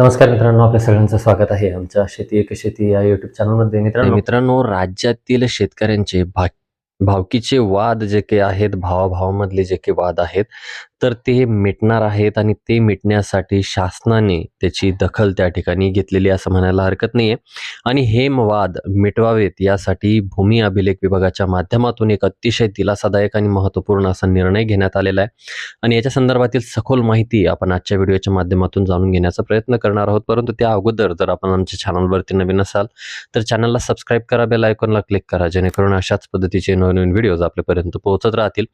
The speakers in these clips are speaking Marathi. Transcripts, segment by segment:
नमस्कार मित्रांनो आपल्या सगळ्यांचं स्वागत आहे आमच्या शेती एक शेती या युट्यूब चॅनलमध्ये मित्रांनो मित्रांनो राज्यातील शेतकऱ्यांचे भा भावकीचे वाद जे काही आहेत भावाभावामधले जे काही वाद आहेत तर ते मिटणार आहेत आणि ते मिटण्यासाठी शासनाने त्याची दखल त्या ठिकाणी घेतलेली असं म्हणायला हरकत नाही आहे आणि हेमवाद मिटवावेत यासाठी भूमी अभिलेख विभागाच्या माध्यमातून एक अतिशय दिलासादायक आणि महत्त्वपूर्ण असा निर्णय घेण्यात आलेला आहे. आणि याच्या संदर्भातील सखोल माहिती आपण आजच्या व्हिडिओच्या माध्यमातून जाणून घेण्याचा प्रयत्न करणार आहोत. परंतु त्या अगोदर जर आपण आमच्या चॅनलवरती नवीन असाल तर चॅनलला सबस्क्राईब करा बेल आयकॉनला क्लिक करा जेणेकरून अशाच पद्धतीचे नवनवीन व्हिडिओज आपल्यापर्यंत पोहोचत राहतील.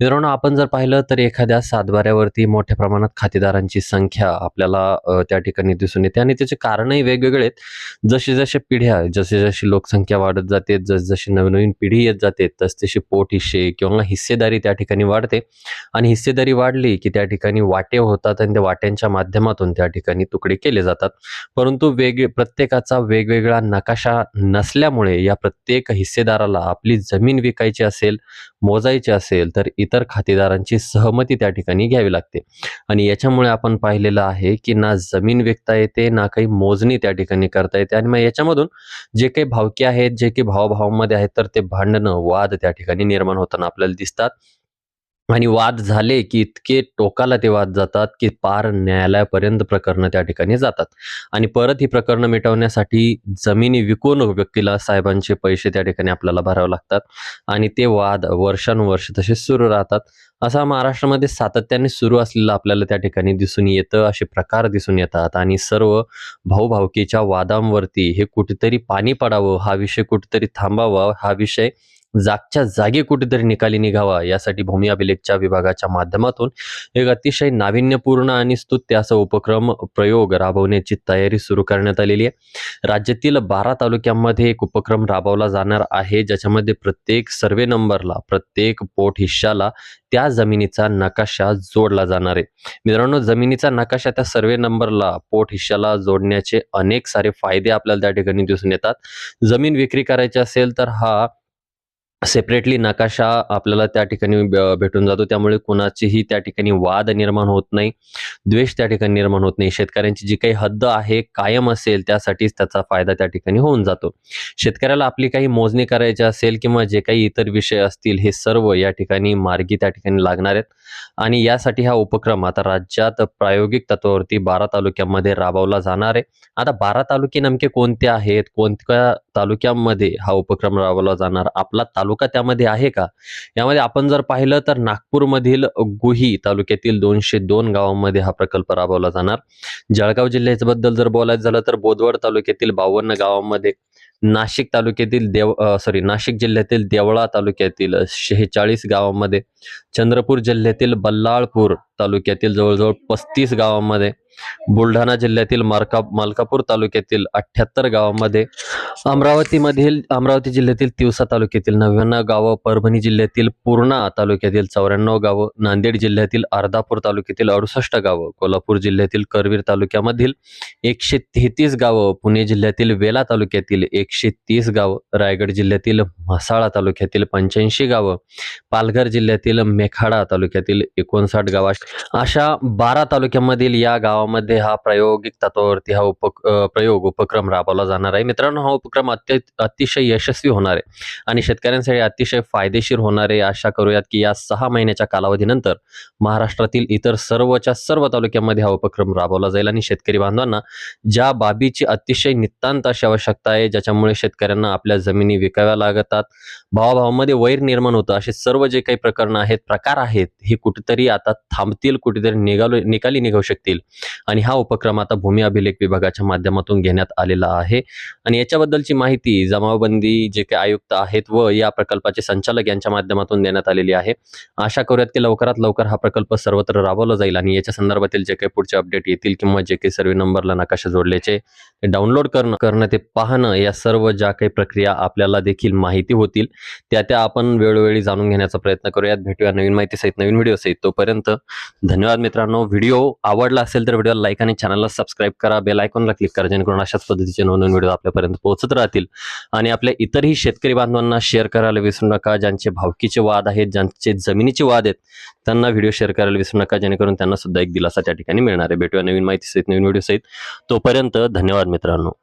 मित्रांनो आपण जर पाहिलं तर एखाद्या सातबाऱ्यावरती मोठ्या प्रमाणात खातेदारांची संख्या आपल्याला त्या ठिकाणी दिसून येते. आणि त्याचे कारणही वेगवेगळे आहेत. जसे जसे पिढ्या जसे जशी लोकसंख्या वाढत जाते जस जशी नवनवीन पिढी येत जाते तस तशी पोट हिस्से किंवा हिस्सेदारी त्या ठिकाणी वाढते. आणि हिस्सेदारी वाढली की त्या ठिकाणी वाटे होतात आणि त्या वाट्यांच्या माध्यमातून त्या ठिकाणी तुकडे केले जातात. परंतु वेग प्रत्येकाचा वेगवेगळा नकाशा नसल्यामुळे या प्रत्येक हिस्सेदाराला आपली जमीन विकायची असेल मोजायची असेल तर इतर खातेदारांची सहमती त्या ठिकाणी ठिकाणी घ्यावी लागते. आणि याच्यामुळे आपण पाहिलेलं आहे की ना जमीन विकता येते ना काही मोजणी त्या ठिकाणी करता येते. आणि मग याच्यामधून जे काही भावके आहेत जे काही भावभावांमध्ये आहेत तर ते भांडणं वाद त्या ठिकाणी निर्माण होताना आपल्याला दिसतात. आणि वाद झाले की इतके टोकाला ते वाद जातात की पार न्यायालयापर्यंत प्रकरणं त्या ठिकाणी जातात. आणि परत ही प्रकरणं मिटवण्यासाठी जमिनी विकून व्यक्तीला साहेबांचे पैसे त्या ठिकाणी आपल्याला भरावे लागतात आणि ते वाद वर्षानुवर्ष तसे सुरू राहतात. असा महाराष्ट्रामध्ये सातत्याने सुरू असलेला आपल्याला त्या ठिकाणी दिसून येतं असे प्रकार दिसून येतात आणि सर्व भाऊभावकीच्या वादांवरती हे कुठेतरी पाणी पडावं हा विषय कुठेतरी थांबावा हा विषय जागच्या जागी कुठेतरी निकाली निघावा यासाठी भूमी अभिलेखच्या विभागाच्या माध्यमातून एक अतिशय नाविन्यपूर्ण आणि स्तुत्य असा उपक्रम प्रयोग राबवण्याची तयारी सुरू करण्यात आलेली आहे. राज्यातील बारा तालुक्यांमध्ये एक उपक्रम राबवला जाणार आहे ज्याच्यामध्ये प्रत्येक सर्वे नंबरला प्रत्येक पोट हिश्शाला त्या जमिनीचा नकाशा जोडला जाणार आहे. मित्रांनो जमिनीचा नकाशा त्या सर्वे नंबरला पोट हिश्शाला जोडण्याचे अनेक सारे फायदे आपल्याला त्या ठिकाणी दिसून येतात. जमीन विक्री करायची असेल तर हा सेपरेटली नकाशा आपल्याला त्या ठिकाणी भेटून जातो. त्यामुळे कुणाचीही त्या ठिकाणी वाद निर्माण होत नाही. द्वेष त्या ठिकाणी निर्माण होत नाही. शेतकऱ्यांची जी काही हद्द आहे कायम असेल त्यासाठीच त्याचा फायदा त्या ठिकाणी होऊन जातो. शेतकऱ्याला आपली काही मोजणी करायची असेल किंवा जे काही इतर विषय असतील हे सर्व या ठिकाणी मार्गी त्या ठिकाणी लागणार आहेत. आणि यासाठी हा उपक्रम आता राज्यात प्रायोगिक तत्वावरती बारा तालुक्यांमध्ये राबवला जाणार आहे. आता बारा तालुके नेमके कोणते आहेत? कोणत्या तालुक्यांमध्ये हा उपक्रम राबवला जाणार? आपला तालुका त्यामध्ये आहे का? यामध्ये आपण जर पाहिलं तर नागपूरमधील गुही तालुक्यातील दोनशे दोन गावांमध्ये हा प्रकल्प राबवला जाणार. जळगाव जिल्ह्याबद्दल जर बोलायचं झालं तर बोदवड तालुक्यातील बावन्न गावांमध्ये नाशिक तालुक्यातील देव सॉरी नाशिक जिल्ह्यातील देवळा तालुक्यातील शेहेचाळीस गावांमध्ये चंद्रपूर जिल्ह्यातील बल्लाळपूर तालुक्यातील जवळजवळ पस्तीस गावांमध्ये बुलढाणा जिल्ह्यातील मार्का मालकापूर तालुक्यातील अठ्ठ्याहत्तर गावांमध्ये अमरावतीमधील अमरावती जिल्ह्यातील तिवसा तालुक्यातील नव्याण्णव गावं परभणी जिल्ह्यातील पूर्णा तालुक्यातील चौऱ्याण्णव गावं नांदेड जिल्ह्यातील अर्धापूर तालुक्यातील अडुसष्ट गावं कोल्हापूर जिल्ह्यातील करवीर तालुक्यामधील एकशे तेहतीस गावं पुणे जिल्ह्यातील वेला तालुक्यातील एकशे तीस गावं रायगड जिल्ह्यातील म्हसाळा तालुक्यातील पंच्याऐंशी गावं पालघर जिल्ह्यातील मेखाडा तालुक्यातील एकोणसाठ गावा अशा बारा तालुक्यामधील या गावामध्ये हा प्रायोगिक तत्वावरती हा उप प्रयोग उपक्रम राबवला जाणार आहे. मित्रांनो हा उपक्रम अत्य अतिशय यशस्वी होणार आहे. आणि शेतकऱ्यांसाठी अतिशय फायदेशीर होणार आहे. आशा करूयात की या सहा महिन्याच्या कालावधीनंतर महाराष्ट्रातील इतर सर्वच्या सर्व तालुक्यांमध्ये हा उपक्रम राबवला जाईल. आणि शेतकरी बांधवांना ज्या बाबीची अतिशय नितांत अशी आवश्यकता आहे ज्याच्यामुळे शेतकऱ्यांना आपल्या जमिनी विकाव्या लागतात भावाभावामध्ये वैर निर्माण होतं असे सर्व जे काही प्रकरणं आहेत प्रकार आहेत हे कुठेतरी आता थांबतील कुठेतरी निघालो निकाली निघू शकतील. आणि हा उपक्रम आता भूमी अभिलेख विभागाच्या माध्यमातून घेण्यात आलेला आहे. आणि याच्याबद्दल याच्याबद्दलची माहिती जमावबंदी जे काही आयुक्त आहेत व या प्रकल्पाचे संचालक यांच्या माध्यमातून देण्यात आलेली आहे. आशा करूयात की लवकरात लवकर हा प्रकल्प सर्वत्र राबवला जाईल आणि याच्या संदर्भातील जे काही पुढचे अपडेट येतील किंवा जे काही सर्वे नंबरला नकाशा जोडल्याचे ते डाउनलोड करणं करणं ते पाहणं या सर्व ज्या काही प्रक्रिया आपल्याला देखील माहिती होतील त्या त्या आपण वेळोवेळी जाणून घेण्याचा प्रयत्न करूयात. भेटूया नवीन माहिती सहित नवीन व्हिडिओ सहित तोपर्यंत धन्यवाद मित्रांनो. व्हिडिओ आवडला असेल तर व्हिडिओला लाईक आणि चॅनलला सबस्क्राईब करा. बेल आयकॉनला क्लिक करा जेणेकरून अशाच पद्धतीचे नवनवीन व्हिडिओ आपल्यापर्यंत पोहोचत राहतील. आणि आपल्या इतरही शेतकरी बांधवांना शेअर करायला विसरू नका. ज्यांचे भावकीचे वाद आहेत ज्यांचे जमिनीचे वाद आहेत त्यांना व्हिडिओ शेअर करायला विसरू नका. जेणेकरून त्यांना सुद्धा एक दिलासा त्या ठिकाणी मिळणार आहे. भेटूया नवीन माहिती सहित नवीन व्हिडिओ सहित. तोपर्यंत धन्यवाद मित्रांनो.